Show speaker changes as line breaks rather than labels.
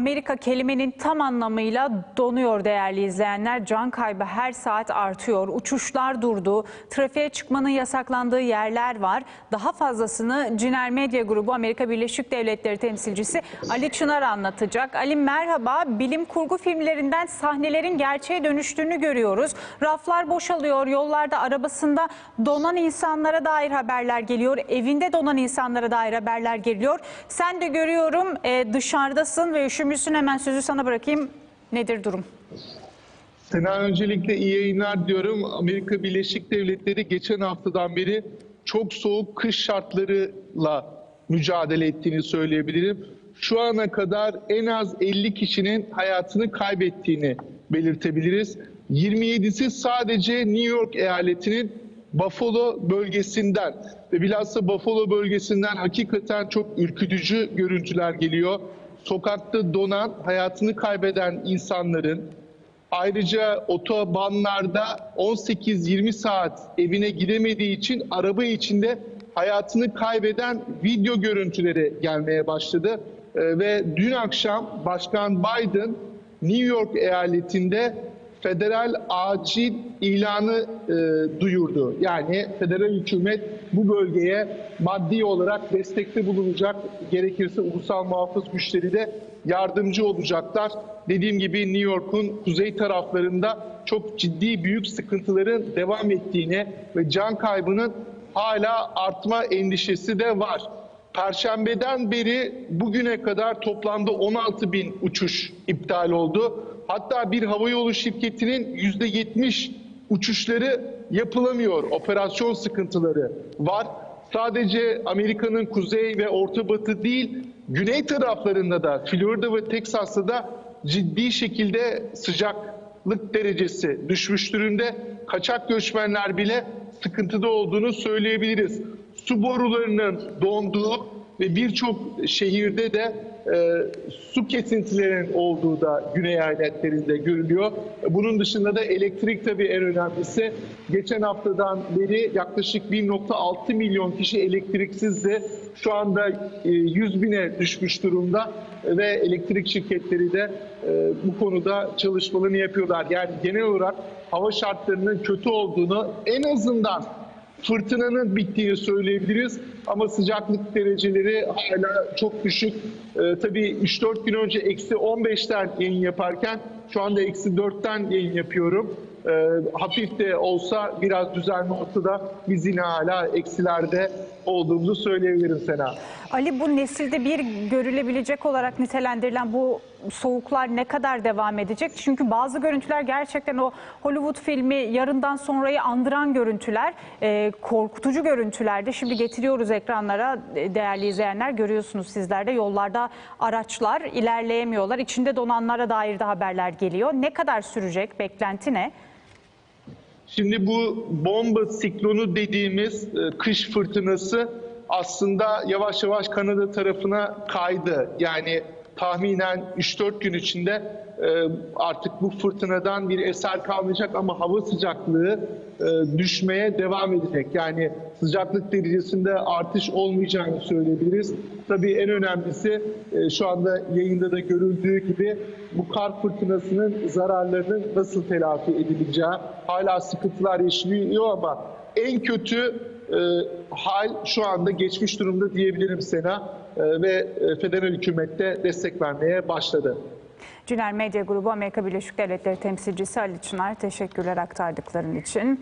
Amerika kelimenin tam anlamıyla donuyor değerli izleyenler. Can kaybı her saat artıyor. Uçuşlar durdu. Trafiğe çıkmanın yasaklandığı yerler var. Daha fazlasını Ciner Medya Grubu Amerika Birleşik Devletleri temsilcisi Ali Çınar anlatacak. Ali merhaba. Bilim kurgu filmlerinden sahnelerin gerçeğe dönüştüğünü görüyoruz. Raflar boşalıyor. Yollarda arabasında donan insanlara dair haberler geliyor. Evinde donan insanlara dair haberler geliyor. Sen de görüyorum e, dışarıdasın ve üşümüşsün. Hemen sözü sana bırakayım. Nedir durum?
Sena öncelikle iyi yayınlar diyorum. Amerika Birleşik Devletleri geçen haftadan beri çok soğuk kış şartlarıyla mücadele ettiğini söyleyebilirim. Şu ana kadar en az 50 kişinin hayatını kaybettiğini belirtebiliriz. 27'si sadece New York eyaletinin Buffalo bölgesinden ve bilhassa Buffalo bölgesinden hakikaten çok ürkütücü görüntüler geliyor. Sokakta donan, hayatını kaybeden insanların, Ayrıca otobanlarda 18-20 saat evine giremediği için araba içinde hayatını kaybeden video görüntüleri gelmeye başladı. Ee, ve dün akşam Başkan Biden New York eyaletinde federal acil ilanı e, duyurdu. Yani federal hükümet bu bölgeye maddi olarak destekte bulunacak. Gerekirse ulusal muhafız güçleri de yardımcı olacaklar. Dediğim gibi New York'un kuzey taraflarında çok ciddi büyük sıkıntıların devam ettiğini ve can kaybının hala artma endişesi de var. Perşembeden beri bugüne kadar toplamda 16 bin uçuş iptal oldu. Hatta bir havayolu şirketinin %70 uçuşları yapılamıyor. Operasyon sıkıntıları var. Sadece Amerika'nın kuzey ve orta batı değil, güney taraflarında da Florida ve Teksas'ta da ciddi şekilde sıcaklık derecesi düşmüş durumda. Kaçak göçmenler bile sıkıntıda olduğunu söyleyebiliriz. Su borularının donduğu ve birçok şehirde de e, su kesintilerinin olduğu da güney eyaletlerinde görülüyor. Bunun dışında da elektrik tabii en önemlisi. Geçen haftadan beri yaklaşık 1.6 milyon kişi elektriksizdi. Şu anda e, 100 bine düşmüş durumda ve elektrik şirketleri de e, bu konuda çalışmalarını yapıyorlar. Yani genel olarak hava şartlarının kötü olduğunu en azından fırtınanın bittiğini söyleyebiliriz ama sıcaklık dereceleri hala çok düşük. Ee, tabii 3-4 gün önce eksi 15'ten yayın yaparken şu anda eksi 4'ten yayın yapıyorum. Ee, hafif de olsa biraz düzenli olsa da biz yine hala eksilerde olduğumuzu söyleyebilirim Sena.
Ali bu nesilde bir görülebilecek olarak nitelendirilen bu soğuklar ne kadar devam edecek? Çünkü bazı görüntüler gerçekten o Hollywood filmi yarından sonrayı andıran görüntüler, e, korkutucu görüntülerdi. Şimdi getiriyoruz ekranlara e, değerli izleyenler görüyorsunuz sizler de yollarda araçlar ilerleyemiyorlar. İçinde donanlara dair de haberler geliyor. Ne kadar sürecek? Beklenti ne?
Şimdi bu bomba siklonu dediğimiz e, kış fırtınası aslında yavaş yavaş Kanada tarafına kaydı. Yani tahminen 3-4 gün içinde e, artık bu fırtınadan bir eser kalmayacak ama hava sıcaklığı e, düşmeye devam edecek. Yani sıcaklık derecesinde artış olmayacağını söyleyebiliriz. Tabii en önemlisi e, şu anda yayında da görüldüğü gibi bu kar fırtınasının zararlarının nasıl telafi edileceği hala sıkıntılar yaşanıyor ama en kötü hal şu anda geçmiş durumda diyebilirim Sena ve e, federal hükümette destek vermeye başladı.
Ciner Medya Grubu Amerika Birleşik Devletleri temsilcisi Ali Çınar teşekkürler aktardıkların için.